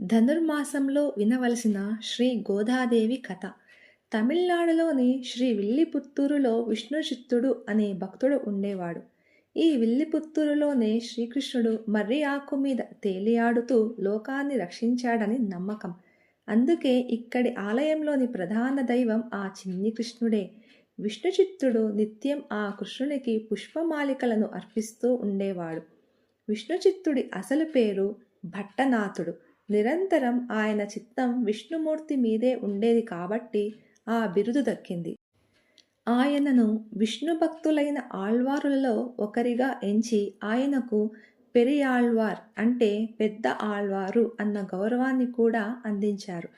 ధనుర్మాసంలో వినవలసిన శ్రీ గోదాదేవి కథ. తమిళనాడులోని శ్రీ విల్లిపుత్తూరులో విష్ణుచిత్తుడు అనే భక్తుడు ఉండేవాడు. ఈ విల్లిపుత్తూరులోనే శ్రీకృష్ణుడు మర్రి ఆకు మీద తేలియాడుతూ లోకాన్ని రక్షించాడని నమ్మకం. అందుకే ఇక్కడి ఆలయంలోని ప్రధాన దైవం ఆ చిన్ని కృష్ణుడే. విష్ణుచిత్తుడు నిత్యం ఆ కృష్ణునికి పుష్పమాలికలను అర్పిస్తూ ఉండేవాడు. విష్ణుచిత్తుడి అసలు పేరు భట్టనాథుడు. నిరంతరం ఆయన చిత్తం విష్ణుమూర్తి మీదే ఉండేది కాబట్టి ఆ బిరుదు దక్కింది. ఆయనను విష్ణు భక్తులైన ఆళ్వారులలో ఒకరిగా ఎంచి ఆయనకు పెరియాళ్వార్ అంటే పెద్ద ఆళ్వారు అన్న గౌరవాన్ని కూడా అందించారు.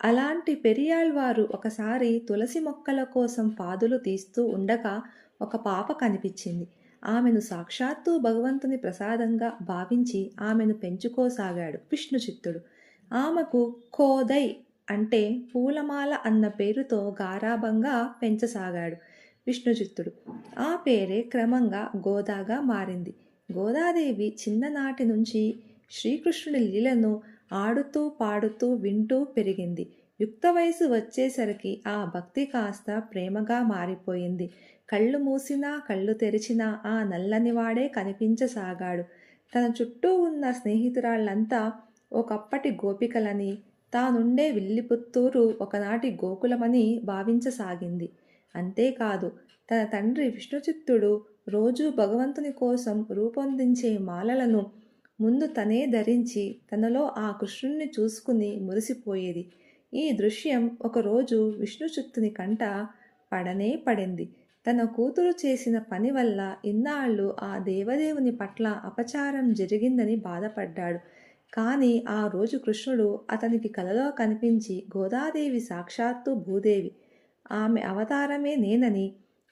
అలాంటి పెరియాళ్వారు ఒకసారి తులసి మొక్కల కోసం పాదులు తీస్తూ ఉండగా ఒక పాప కనిపించింది. ఆమెను సాక్షాత్తు భగవంతుని ప్రసాదంగా భావించి ఆమెను పెంచుకోసాగాడు విష్ణుచిత్తుడు. ఆమెకు కోదై అంటే పూలమాల అన్న పేరుతో గారాభంగా పెంచసాగాడు విష్ణుచిత్తుడు. ఆ పేరే క్రమంగా గోదాగా మారింది. గోదాదేవి చిన్ననాటి నుంచి శ్రీకృష్ణుడి లీలను ఆడుతూ పాడుతూ వింటూ పెరిగింది. యుక్త వయసు వచ్చేసరికి ఆ భక్తి కాస్త ప్రేమగా మారిపోయింది. కళ్ళు మూసినా కళ్ళు తెరిచినా ఆ నల్లనివాడే కనిపించసాగాడు. తన చుట్టూ ఉన్న స్నేహితురాళ్ళంతా ఒకప్పటి గోపికలని తానుండే విల్లిపుత్తూరు ఒకనాటి గోకులమని భావించసాగింది. అంతేకాదు తన తండ్రి విష్ణుచిత్తుడు రోజు భగవంతుని కోసం రూపొందించే మాలలను ముందు తనే ధరించి తనలో ఆ కృష్ణుణ్ణి చూసుకుని మురిసిపోయేది. ఈ దృశ్యం ఒకరోజు విష్ణుచిత్తుని కంట పడనే పడింది. తన కూతురు చేసిన పని వల్ల ఇన్నాళ్ళు ఆ దేవదేవుని పట్ల అపచారం జరిగిందని బాధపడ్డాడు. కానీ ఆ రోజు కృష్ణుడు అతనికి కలలో కనిపించి గోదాదేవి సాక్షాత్తు భూదేవి. ఆమె అవతారమే నేనని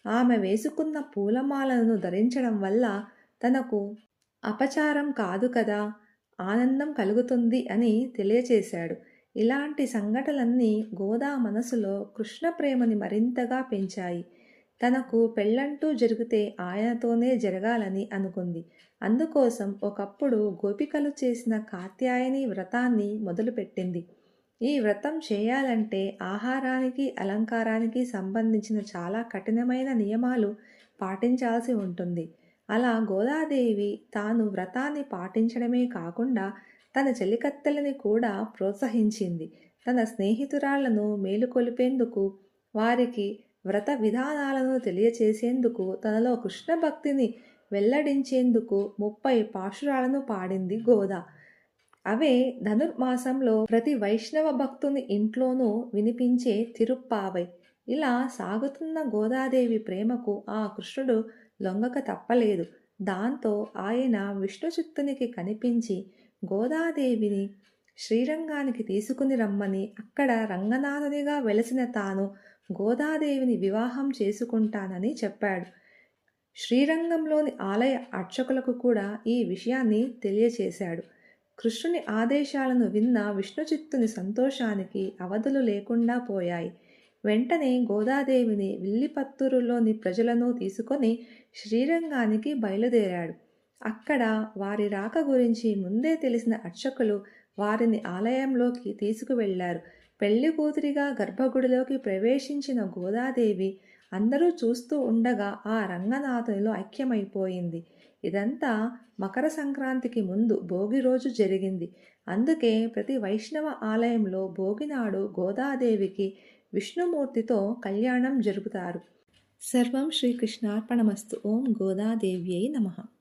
ఆమె వేసుకున్న పూలమాలను ధరించడం వల్ల తనకు అపచారం కాదు కదా ఆనందం కలుగుతుంది అని తెలియచేశాడు. ఇలాంటి సంఘటనలన్నీ గోదా మనసులో కృష్ణ ప్రేమని మరింతగా పెంచాయి. తనకు పెళ్ళంటూ జరిగితే ఆయనతోనే జరగాలని అనుకుంది. అందుకోసం ఒకప్పుడు గోపికలు చేసిన కాత్యాయని వ్రతాన్ని మొదలుపెట్టింది. ఈ వ్రతం చేయాలంటే ఆహారానికి అలంకారానికి సంబంధించిన చాలా కఠినమైన నియమాలు పాటించాల్సి ఉంటుంది. అలా గోదాదేవి తాను వ్రతాన్ని పాటించడమే కాకుండా తన చెలికత్తెలని కూడా ప్రోత్సహించింది. తన స్నేహితురాళ్ళను మేలుకొలిపేందుకు వారికి వ్రత విధానాలను తెలియచేసేందుకు తనలో కృష్ణ భక్తిని వెల్లడించేందుకు ముప్పై పాశురాలను పాడింది గోదా. అవే ధనుర్మాసంలో ప్రతి వైష్ణవ భక్తుని ఇంట్లోనూ వినిపించే తిరుప్పావై. ఇలా సాగుతున్న గోదాదేవి ప్రేమకు ఆ కృష్ణుడు లొంగక తప్పలేదు. దాంతో ఆయన విష్ణుచిత్తునికి కనిపించి గోదాదేవిని శ్రీరంగానికి తీసుకుని రమ్మని అక్కడ రంగనాథునిగా వెలసిన తాను గోదాదేవిని వివాహం చేసుకుంటానని చెప్పాడు. శ్రీరంగంలోని ఆలయ అర్చకులకు కూడా ఈ విషయాన్ని తెలియచేశాడు. కృష్ణుని ఆదేశాలను విన్న విష్ణుచిత్తుని సంతోషానికి అవధులు లేకుండా పోయాయి. వెంటనే గోదాదేవిని విల్లిపత్తూరులోని ప్రజలను తీసుకొని శ్రీరంగానికి బయలుదేరాడు. అక్కడ వారి రాక గురించి ముందే తెలిసిన అర్చకులు వారిని ఆలయంలోకి తీసుకువెళ్ళారు. పెళ్ళి కూతురిగా గర్భగుడిలోకి ప్రవేశించిన గోదాదేవి అందరూ చూస్తూ ఉండగా ఆ రంగనాథునిలో ఐక్యమైపోయింది. ఇదంతా మకర సంక్రాంతికి ముందు భోగి రోజు జరిగింది. అందుకే ప్రతి వైష్ణవ ఆలయంలో భోగినాడు గోదాదేవికి విష్ణుమూర్తితో కళ్యాణం జరుపుతారు. సర్వం శ్రీకృష్ణార్పణమస్తు. ఓం గోదాదేవ్యై నమః.